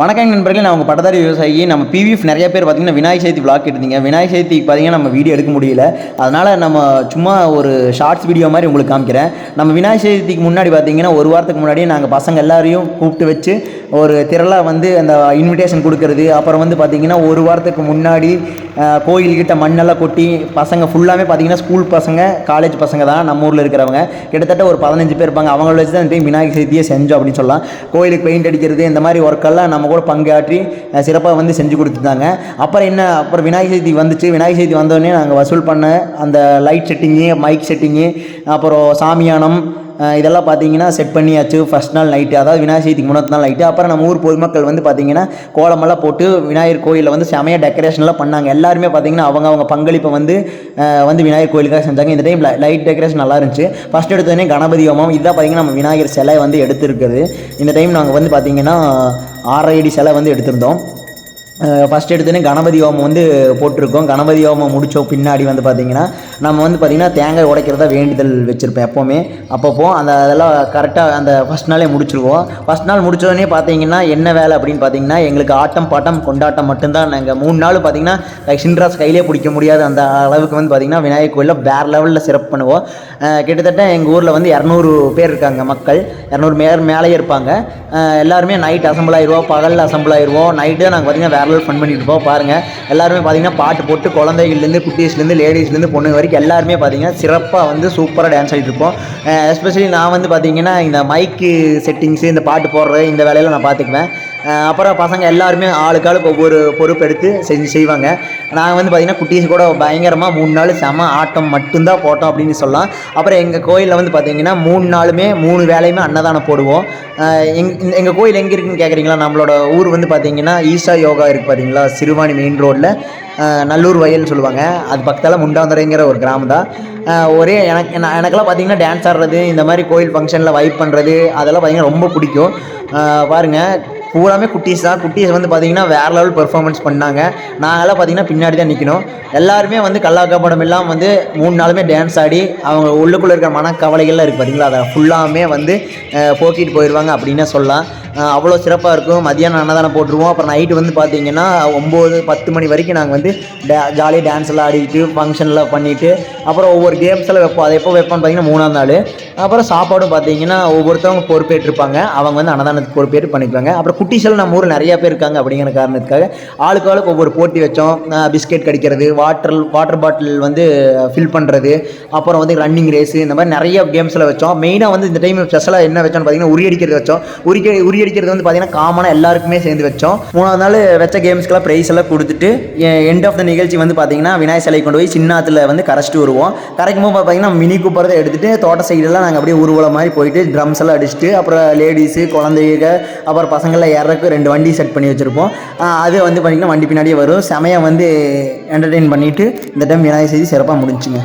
வணக்கம் நண்பர்களே நான் உங்கள் பட்டதாரி விவசாயி. நம்ம பிவிஎஃப் நிறைய பேர் பார்த்தீங்கன்னா விநாயக சதுர்த்தி விளாக் எடுத்தீங்க விநாயக சதுர்த்திக்கு பார்த்தீங்கன்னா நம்ம வீடியோ எடுக்க முடியல. அதனால் நம்ம சும்மா ஒரு ஷார்ட்ஸ் வீடியோ மாதிரி உங்களுக்கு காமிக்கிறேன். நம்ம விநாயக சதுர்த்திக்கு முன்னாடி பார்த்தீங்கன்னா ஒரு வாரத்துக்கு முன்னாடியே நாங்கள் பசங்க எல்லாரையும் கூப்பிட்டு வச்சு ஒரு திரளாக வந்து அந்த இன்விடேஷன் கொடுக்கறது. அப்புறம் வந்து பார்த்திங்கன்னா ஒரு வாரத்துக்கு முன்னாடி கோயில்கிட்ட மண்ணெல்லாம் கொட்டி பசங்க ஃபுல்லாமே பார்த்தீங்கன்னா ஸ்கூல் பசங்க காலேஜ் பசங்க தான். நம்ம ஊரில் இருக்கிறவங்க. கிட்டத்தட்ட ஒரு பதினஞ்சு பேர் இருப்பாங்க. அவங்கள வச்சு தான் இந்த விநாயகர் சதுர்த்தியை செஞ்சோம் அப்படின்னு சொல்லலாம். கோயிலுக்கு பெயிண்ட் அடிக்கிறது இந்த மாதிரி ஒர்க்கெல்லாம் நம்ம கூட பங்காற்றி சிறப்பாக வந்து செஞ்சு கொடுத்துருந்தாங்க அப்புறம் என்ன அப்புறம் விநாயகர் சதுர்த்தி வந்துச்சு. விநாயகர் சதுர்த்தி வந்தோடனே நாங்கள் வசூல் பண்ண அந்த லைட் செட்டிங்கு மைக் செட்டிங்கு அப்புறம் சாமியானம் இதெல்லாம் பார்த்தீங்கன்னா செட் பண்ணியாச்சு ஃபஸ்ட் நாள் நைட்டு அதாவது விநாயகர் சதுர்த்திக்கு முன்னாடி நாள் நைட்டு அப்புறம் நம்ம ஊர் பொதுமக்கள் வந்து பார்த்தீங்கன்னா கோலமெல்லாம் போட்டு விநாயகர் கோயிலில் வந்து செமையாக டெக்கரேஷன்லாம் பண்ணாங்க. எல்லாருமே பார்த்தீங்கன்னா அவங்க அவங்க பங்களிப்பை வந்து வந்து விநாயகர் கோயிலுக்காக செஞ்சாங்க. இந்த டைம் லைட் டெக்கரேஷன் நல்லா இருந்துச்சு. ஃபஸ்ட் எடுத்தோடனே கணபதி ஹோமம். இதான் பார்த்தீங்கன்னா நம்ம விநாயகர் சிலை வந்து எடுத்திருக்குது. இந்த டைம் நாங்கள் வந்து பார்த்தீங்கன்னா ஆறரை அடி சிலை வந்து எடுத்திருந்தோம். ஃபஸ்ட் எடுத்தோடனே கணபதி ஹோமம் வந்து போட்டிருக்கோம். கணபதி ஹோமம் முடித்தோம் பின்னாடி வந்து பார்த்திங்கன்னா நம்ம வந்து பார்த்திங்கன்னா தேங்காய் உடைக்கிறதா வேண்டுதல் வச்சுருப்பேன் எப்போவுமே. அப்பப்போ அந்த அதெல்லாம் கரெக்டாக அந்த ஃபஸ்ட் நாளே முடிச்சிருவோம். ஃபஸ்ட் நாள் முடிச்சோடனே பார்த்தீங்கன்னா என்ன வேலை அப்படின்னு பார்த்தீங்கன்னா எங்களுக்கு ஆட்டம் பாட்டம் கொண்டாட்டம் மட்டும்தான். நாங்கள் மூணு நாள் பார்த்தீங்கன்னா லைக் சின்ராஸ் கையிலே பிடிக்க முடியாது அந்த அளவுக்கு வந்து பார்த்திங்கன்னா விநாயகர் கோயிலில் வேறு லெவலில் சிறப்பு பண்ணுவோம். கிட்டத்தட்ட எங்கள் ஊரில் வந்து இரநூறு பேர் இருக்காங்க மக்கள். இரநூறு மேலே மேலேயே இருப்பாங்க. எல்லாருமே நைட் அசம்பிள் ஆயிடுவோம் பகலில் அசம்பிள் ஆயிடுவோம் நைட்டு நாங்கள் பார்த்தீங்கன்னா ஃபன் பண்ணிட்டு இருப்போம் பாருங்கள் எல்லாருமே பார்த்தீங்கன்னா பாட்டு போட்டு குழந்தைகள்லேருந்து குட்டீஸ்லேருந்து லேடிஸ்லேருந்து பொண்ணுங்க வரைக்கும் எல்லாருமே பார்த்தீங்கன்னா சிறப்பாக வந்து சூப்பராக டான்ஸ் ஆகிட்டு இருப்போம். எஸ்பெஷலி நான் வந்து பார்த்தீங்கன்னா இந்த மைக்கு செட்டிங்ஸு இந்த பாட்டு போடுறது இந்த வேலையெல்லாம் நான் பார்த்துக்குவேன் அப்புறம் பசங்க எல்லாருமே ஆளுக்கு ஆளுக்கு ஒவ்வொரு பொறுப்பு எடுத்து செஞ்சு செய்வாங்க. நாங்கள் வந்து பார்த்திங்கன்னா குட்டீஸ் கூட பயங்கரமாக மூணு நாள் செம ஆட்டம் மட்டும்தான் போட்டோம் அப்படின்னு சொல்லலாம். அப்புறம் எங்கள் கோயிலில் வந்து பார்த்திங்கன்னா மூணு நாளுமே மூணு வேலையுமே அன்னதானம் போடுவோம். எங் எங்கள் கோயில் எங்கே இருக்குன்னு கேட்குறீங்களா நம்மளோட ஊர் வந்து பார்த்திங்கன்னா ஈஷா யோகா இருக்குது பார்த்தீங்களா சிறுவாணி மெயின் ரோட்டில் நல்லூர் வயல்னு சொல்லுவாங்க. அது பக்கத்தில் முண்டாந்துறைங்கிற ஒரு கிராமம் தான். ஒரே எனக்கு நான் எனக்கெல்லாம் பார்த்தீங்கன்னா டான்ஸ் ஆடுறது இந்த மாதிரி கோயில் ஃபங்க்ஷனில் வைப் பண்ணுறது அதெல்லாம் பார்த்தீங்கன்னா ரொம்ப பிடிக்கும். பாருங்கள் பூராமே குட்டீஸ் தான். குட்டீஸ் வந்து பார்த்தீங்கன்னா வேறு லெவல் பெர்ஃபார்மன்ஸ் பண்ணாங்க. நாங்களாம் பார்த்தீங்கன்னா பின்னாடி தான் நிற்கணும் எல்லாருமே வந்து கல்லாக்கா படம் எல்லாம் வந்து மூணு நாளுமே டான்ஸ் ஆடி அவங்க உள்ளுக்குள்ளே இருக்கிற மனக்கவலைகள்லாம் இருக்குது பார்த்தீங்களா அதை ஃபுல்லாமே வந்து போக்கிட்டு போயிடுவாங்க அப்படின்னே சொல்லலாம். அவ்வளோ சிறப்பாக இருக்கும். மதியானம் அன்னதானம் போட்டுருவோம். அப்புறம் நைட்டு வந்து பார்த்தீங்கன்னா ஒம்பது பத்து மணி வரைக்கும் நாங்கள் வந்து டே ஜாலியாக டான்ஸ் எல்லாம் ஆடிக்கிட்டு ஃபங்க்ஷன்லாம் பண்ணிவிட்டு அப்புறம் ஒவ்வொரு கேம்ஸ் எல்லாம் வைப்போம். அதை எப்போ வைப்போம்னு பார்த்தீங்கன்னா மூணாம் நாள். அப்புறம் சாப்பாடும் பார்த்தீங்கன்னா ஒவ்வொருத்தவங்க பொறுப்பேற்றிருப்பாங்க. அவங்க வந்து அன்னதானத்துக்கு பொறுப்பேற்று பண்ணிக்குவாங்க. அப்புறம் குட்டீஸ் எல்லாம் நம்ம ஊரில் நிறையா பேர் இருக்காங்க அப்படிங்கிற காரணத்துக்காக ஆளுக்கு ஆளுக்கு ஒவ்வொரு போட்டி வச்சோம். பிஸ்கெட் கடிக்கிறது வாட்டர் வாட்டர் பாட்டில் வந்து ஃபில் பண்ணுறது அப்புறம் வந்து ரன்னிங் ரேஸு இந்த மாதிரி நிறைய கேம்ஸில் வச்சோம். மெயினாக வந்து இந்த டைம் ஸ்பெஷலாக என்ன வச்சோம்னு பார்த்தீங்கன்னா உரியடிக்கிறது வச்சோம். உரிக்க உரியடிக்கிறது வந்து பார்த்தீங்கன்னா காமனாக எல்லாருக்குமே சேர்ந்து வச்சோம். மூணாவது நாள் வச்ச கேம்ஸ்க்கெல்லாம் ப்ரைஸ் எல்லாம் கொடுத்துட்டு எண்ட் ஆஃப் த நிகழ்ச்சி வந்து பார்த்தீங்கன்னா விநாயகர் சிலை கொண்டு போய் சின்னாத்தில் வந்து கரைச்சிட்டு வருவோம். கரைக்கும் போது பார்த்தீங்கன்னா மினி கூப்பரத்தை எடுத்துகிட்டு தோட்ட சைடெல்லாம் நாங்கள் அப்படியே ஊர்வலம் மாதிரி போயிட்டு ட்ரம்ஸ் எல்லாம் அடிச்சுட்டு அப்புறம் லேடிஸு குழந்தைங்க அப்புறம் பசங்கள்லாம் ஏறக்கு ரெண்டு வண்டி செட் பண்ணி வச்சுருப்போம். அது வந்து பார்த்திங்கன்னா வண்டி பின்னாடியே வரும். செமையாக வந்து என்டர்டெயின் பண்ணிவிட்டு இந்த டைம் விநாயகர் செய்தி சிறப்பாக முடிஞ்சுங்க.